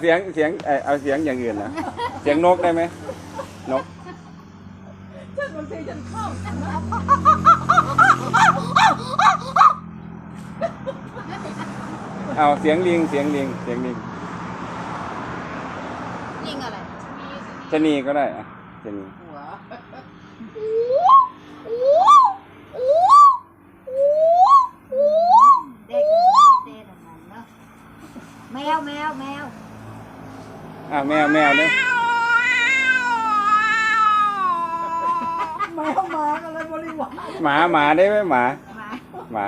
เสียงเสียงเอ่อเอาเสียงอย่างอื่นนะเสียงนกได้ไหมนก ฉันบางทีฉันเข้าเอาเสียงลิงเสียงลิงเสียงลิงลิงอะไรชะนีก็ได้อะชะนีหัวเแมวแมวแมวอะแมวแมวเนี่ยแมวหมาอะไรบริวารหมาหมาได้ไหมหมา หมา